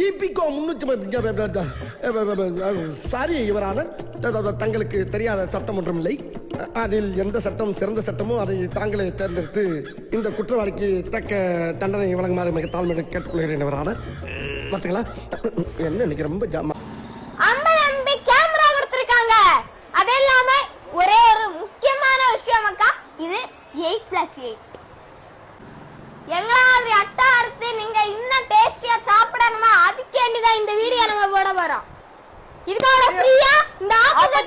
இபிகோ முன்னூத்தி சாரி இவரான தங்களுக்கு தெரியாத சட்டம் ஒன்றும் இல்லை அதில் எந்த சட்டம் சிறந்த சட்டமோ அதை தாங்களே தேர்ந்தெடுத்து இந்த குற்றவாளிக்கு தக்க தண்டனை வழங்குமாறு மிக தாழ்மையை கேட்டுக்கொள்கிறேன் இவரான. பார்த்தீங்களா என்ன இன்னைக்கு ரொம்ப ஜாமா ஐம்பது கேமரா கொடுத்துருக்காங்க. அது இல்லாம ஒரே ஒரு முக்கியமான விஷயம் அக்கா இது எயிட் பிளஸ் எயிட் இந்த வீடியோ நம்ம போட போறோம். இதுக்கோட ஃப்ரீயா இந்த ஆப்போசிட்